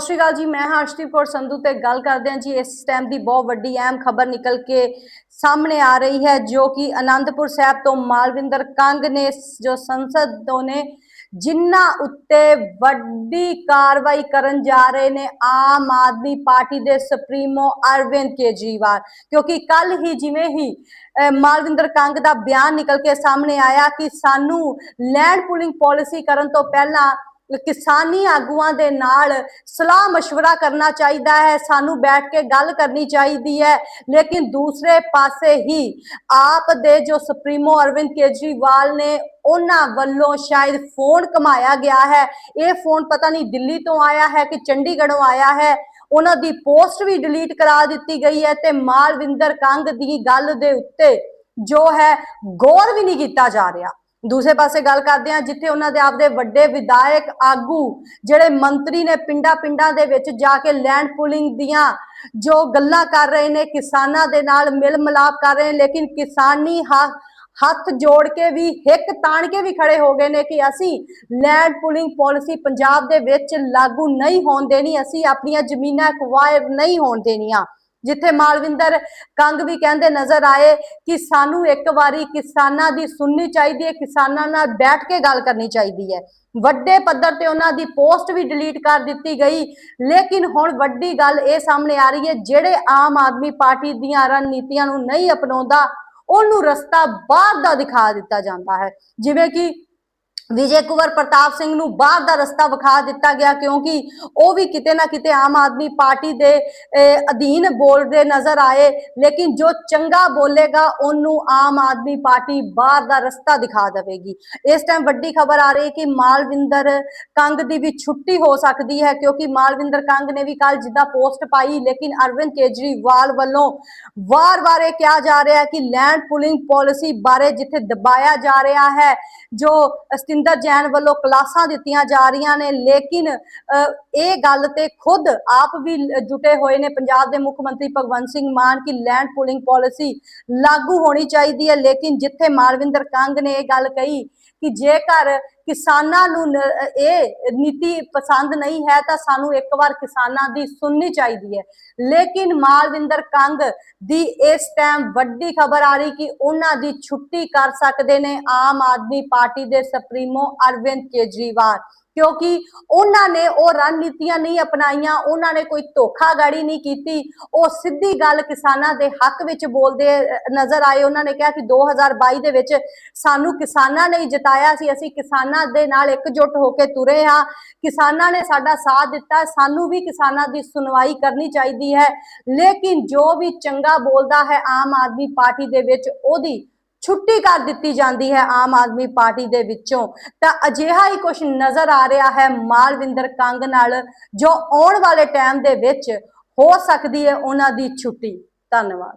ਸਤਿ ਸ਼੍ਰੀ ਅਕਾਲ ਜੀ, ਮੈਂ ਹਾਂ ਅਰਸ਼ਦੀਪ ਸੰਧੂ ਤੇ ਗੱਲ ਕਰਦੇ ਹਾਂ ਜੀ। ਇਸ ਟਾਈਮ ਦੀ ਬਹੁਤ ਵੱਡੀ ਅਹਿਮ ਖਬਰ ਨਿਕਲ ਕੇ ਸਾਹਮਣੇ ਆ ਰਹੀ ਹੈ, ਜੋ ਕਿ ਆਨੰਦਪੁਰ ਸਾਹਿਬ ਤੋਂ ਮਾਲਵਿੰਦਰ ਕੰਗ ਨੇ, ਜੋ ਸੰਸਦ ਤੋਂ ਨੇ, ਜਿਨ੍ਹਾਂ ਉੱਤੇ ਵੱਡੀ ਕਾਰਵਾਈ ਕਰਨ ਜਾ ਰਹੇ ਨੇ, ਆਮ ਆਦਮੀ ਪਾਰਟੀ ਦੇ ਸੁਪਰੀਮੋ ਅਰਵਿੰਦ ਕੇਜਰੀਵਾਲ। ਕਿਉਂਕਿ ਕੱਲ ਹੀ ਜਿਵੇਂ ਹੀ ਮਾਲਵਿੰਦਰ ਕੰਗ ਦਾ ਬਿਆਨ ਨਿਕਲ ਕੇ ਸਾਹਮਣੇ ਆਇਆ ਕਿ ਸਾਨੂੰ ਲੈਂਡ ਪੂਲਿੰਗ ਪਾਲਿਸੀ ਕਰਨ ਤੋਂ ਪਹਿਲਾਂ ਕਿਸਾਨੀ ਆਗੂਆਂ ਦੇ ਨਾਲ ਸਲਾਹ مشورہ ਕਰਨਾ ਚਾਹੀਦਾ ਹੈ ਸਾਨੂੰ ਬੈਠ ਕੇ ਗੱਲ ਕਰਨੀ ਚਾਹੀਦੀ ਹੈ ਲੇਕਿਨ ਦੂਸਰੇ ਪਾਸੇ ਹੀ ਆਪ ਦੇ ਜੋ ਸੁਪਰੀਮੋ ਅਰਵਿੰਦ ਕੇਜਰੀਵਾਲ ਨੇ ਉਹਨਾਂ ਵੱਲੋਂ ਸ਼ਾਇਦ ਫੋਨ ਕਮਾਇਆ ਗਿਆ ਹੈ ਇਹ ਫੋਨ ਪਤਾ ਨਹੀਂ ਦਿੱਲੀ ਤੋਂ ਆਇਆ ਹੈ ਕਿ ਚੰਡੀਗੜ੍ਹੋਂ ਆਇਆ ਹੈ ਉਹਨਾਂ ਦੀ ਪੋਸਟ ਵੀ ਡਿਲੀਟ ਕਰਾ ਦਿੱਤੀ ਗਈ ਹੈ ਤੇ ਮਾਲਵਿੰਦਰ ਕੰਗ ਦੀ ਗੱਲ ਦੇ ਉੱਤੇ ਜੋ ਹੈ ਗੌਰ ਵੀ ਨਹੀਂ ਕੀਤਾ ਜਾ ਰਿਹਾ ਦੂਸਰੇ ਪਾਸੇ ਗੱਲ ਕਰਦੇ ਹਾਂ, ਜਿੱਥੇ ਉਹਨਾਂ ਦੇ ਆਪਦੇ ਵੱਡੇ ਵਿਧਾਇਕ ਆਗੂ ਜਿਹੜੇ ਮੰਤਰੀ ਨੇ ਪਿੰਡਾਂ ਪਿੰਡਾਂ ਦੇ ਵਿੱਚ ਜਾ ਕੇ ਲੈਂਡ ਪੂਲਿੰਗ ਦੀਆਂ ਜੋ ਗੱਲਾਂ ਕਰ ਰਹੇ ਨੇ, ਕਿਸਾਨਾਂ ਦੇ ਨਾਲ ਮਿਲ ਮਿਲਾਪ ਕਰ ਰਹੇ ਨੇ, ਲੇਕਿਨ ਕਿਸਾਨੀ ਹ- ਹੱਥ ਜੋੜ ਕੇ ਵੀ, ਹਿੱਕ ਤਾਣ ਕੇ ਵੀ ਖੜੇ ਹੋ ਗਏ ਨੇ ਕਿ ਅਸੀਂ ਲੈਂਡ ਪੂਲਿੰਗ ਪਾਲਿਸੀ ਪੰਜਾਬ ਦੇ ਵਿੱਚ ਲਾਗੂ ਨਹੀਂ ਹੋਣ ਦੇਣੀ, ਅਸੀਂ ਆਪਣੀਆਂ ਜ਼ਮੀਨਾਂ ਐਕਵਾਇਰ ਨਹੀਂ ਹੋਣ ਦੇਣੀਆਂ। ਜਿੱਥੇ ਮਾਲਵਿੰਦਰ ਕੰਗ ਵੀ ਕਹਿੰਦੇ ਨਜ਼ਰ ਆਏ ਕਿ ਸਾਨੂੰ ਇੱਕ ਵਾਰੀ ਕਿਸਾਨਾਂ ਦੀ ਸੁਣਨੀ ਚਾਹੀਦੀ ਹੈ, ਕਿਸਾਨਾਂ ਨਾਲ ਬੈਠ ਕੇ ਗੱਲ ਕਰਨੀ ਚਾਹੀਦੀ ਹੈ। ਵੱਡੇ ਪੱਧਰ ਤੇ ਉਹਨਾਂ ਦੀ ਪੋਸਟ ਵੀ ਡਿਲੀਟ ਕਰ ਦਿੱਤੀ ਗਈ, ਲੇਕਿਨ ਹੁਣ ਵੱਡੀ ਗੱਲ ਇਹ ਸਾਹਮਣੇ ਆ ਰਹੀ ਹੈ, ਜਿਹੜੇ ਆਮ ਆਦਮੀ ਪਾਰਟੀ ਦੀਆਂ ਰਣਨੀਤੀਆਂ ਨੂੰ ਨਹੀਂ ਅਪਣਾਉਂਦਾ, ਉਹਨੂੰ ਰਸਤਾ ਬਾਹਰ ਦਾ ਦਿਖਾ ਦਿੱਤਾ ਜਾਂਦਾ ਹੈ। ਜਿਵੇਂ ਕਿ ਵਿਜੇ ਕੁਵਰ ਪ੍ਰਤਾਪ ਸਿੰਘ ਨੂੰ ਬਾਹਰ ਦਾ ਰਸਤਾ ਵਿਖਾ ਦਿੱਤਾ ਗਿਆ ਕਿਉਂਕਿ ਉਹ ਵੀ ਕਿਤੇ ਨਾ ਕਿਤੇ ਆਮ ਆਦਮੀ ਪਾਰਟੀ ਦੇ ਅਧੀਨ ਬੋਲਦੇ ਨਜ਼ਰ ਆਏ। ਲੇਕਿਨ ਜੋ ਚੰਗਾ ਬੋਲੇਗਾ, ਉਹਨੂੰ ਆਮ ਆਦਮੀ ਪਾਰਟੀ ਬਾਹਰ ਦਾ ਰਸਤਾ ਦਿਖਾ ਦੇਵੇਗੀ। ਇਸ ਟਾਈਮ ਵੱਡੀ ਖਬਰ ਆ ਰਹੀ ਹੈ ਕਿ ਮਾਲਵਿੰਦਰ ਕੰਗ ਦੀ ਵੀ ਛੁੱਟੀ ਹੋ ਸਕਦੀ ਹੈ, ਕਿਉਂਕਿ ਮਾਲਵਿੰਦਰ ਕੰਗ ਨੇ ਵੀ ਕੱਲ ਜਿੱਦਾਂ ਪੋਸਟ ਪਾਈ, ਲੇਕਿਨ ਅਰਵਿੰਦ ਕੇਜਰੀਵਾਲ ਵੱਲੋਂ ਵਾਰ-ਵਾਰ ਇਹ ਕਿਹਾ ਜਾ ਰਿਹਾ ਹੈ ਕਿ ਲੈਂਡ ਪੁਲਿੰਗ ਪਾਲਿਸੀ ਬਾਰੇ ਜਿੱਥੇ ਦਬਾਇਆ ਜਾ ਰਿਹਾ ਹੈ, ਜੋ ਸਤਿੰਦਰ ਜੈਨ ਵੱਲੋਂ ਕਲਾਸਾਂ ਦਿੱਤੀਆਂ ਜਾ ਰਹੀਆਂ ਨੇ ਲੇਕਿਨ ਅਹ, ਇਹ ਗੱਲ ਤੇ ਖੁਦ ਆਪ ਵੀ ਜੁਟੇ ਹੋਏ ਨੇ। ਪੰਜਾਬ ਦੇ ਮੁੱਖ ਮੰਤਰੀ ਭਗਵੰਤ ਸਿੰਘ ਮਾਨ ਕਿ ਲੈਂਡ ਪੁਲਿੰਗ ਪਾਲਿਸੀ ਲਾਗੂ ਹੋਣੀ ਚਾਹੀਦੀ ਹੈ, ਲੇਕਿਨ ਜਿੱਥੇ ਮਾਲਵਿੰਦਰ ਕੰਗ ਨੇ ਇਹ ਗੱਲ ਕਹੀ ਕਿ ਜੇਕਰ ਕਿਸਾਨਾਂ ਨੂੰ ਇਹ ਨੀਤੀ ਪਸੰਦ ਨਹੀਂ ਹੈ, ਤਾਂ ਸਾਨੂੰ ਇੱਕ ਵਾਰ ਕਿਸਾਨਾਂ ਦੀ ਸੁਣਨੀ ਚਾਹੀਦੀ ਹੈ। ਲੇਕਿਨ ਮਾਲਵਿੰਦਰ ਕੰਗ ਦੀ ਇਸ ਟਾਈਮ ਵੱਡੀ ਖਬਰ ਆ ਰਹੀ ਕਿ ਉਹਨਾਂ ਦੀ ਛੁੱਟੀ ਕਰ ਸਕਦੇ ਨੇ ਆਮ ਆਦਮੀ ਪਾਰਟੀ ਦੇ ਸੁਪਰੀਮੋ ਅਰਵਿੰਦ ਕੇਜਰੀਵਾਲ। ਕਿਉਂਕਿ ਉਹਨਾਂ ਨੇ ਉਹ ਰਣਨੀਤੀਆਂ ਨਹੀਂ ਅਪਣਾਈਆਂ, ਉਹਨਾਂ ਨੇ ਕੋਈ ਧੋਖਾਗੜੀ ਨਹੀਂ ਕੀਤੀ। ਉਹ ਸਿੱਧੀ ਗੱਲ ਕਿਸਾਨਾਂ ਦੇ ਹੱਕ ਵਿੱਚ ਬੋਲਦੇ ਨਜ਼ਰ ਆਏ। ਉਹਨਾਂ ਨੇ ਕਿਹਾ ਕਿ 2022 ਦੇ ਵਿੱਚ ਸਾਨੂੰ ਕਿਸਾਨਾਂ ਨੇ ਹੀ ਜਿਤਾਇਆ ਸੀ। ਅਸੀਂ ਕਿਸਾਨਾਂ ਦੇ ਨਾਲ ਇਕਜੁੱਟ ਹੋ ਕੇ ਤੁਰੇ ਹਾਂ। ਕਿਸਾਨਾਂ ਨੇ ਸਾਡਾ ਸਾਥ ਦਿੱਤਾ। ਸਾਨੂੰ ਵੀ ਕਿਸਾਨਾਂ ਦੀ ਸੁਣਵਾਈ ਕਰਨੀ ਚਾਹੀਦੀ ਹੈ। ਲੇਕਿਨ ਜੋ ਵੀ ਚੰਗਾ ਬੋਲਦਾ ਹੈ ਆਮ ਆਦਮੀ ਪਾਰਟੀ ਦੇ ਵਿੱਚ, ਉਹਦੀ ਛੁੱਟੀ ਕਰ ਦਿੱਤੀ ਜਾਂਦੀ ਹੈ ਆਮ ਆਦਮੀ ਪਾਰਟੀ ਦੇ ਵਿੱਚੋਂ। ਤਾਂ ਅਜਿਹਾ ਹੀ ਕੁਝ ਨਜ਼ਰ ਆ ਰਿਹਾ ਹੈ ਮਾਲਵਿੰਦਰ ਕੰਗ ਨਾਲ, ਜੋ ਆਉਣ ਵਾਲੇ ਟਾਈਮ ਦੇ ਵਿੱਚ ਹੋ ਸਕਦੀ ਹੈ ਉਹਨਾਂ ਦੀ ਛੁੱਟੀ। ਧੰਨਵਾਦ।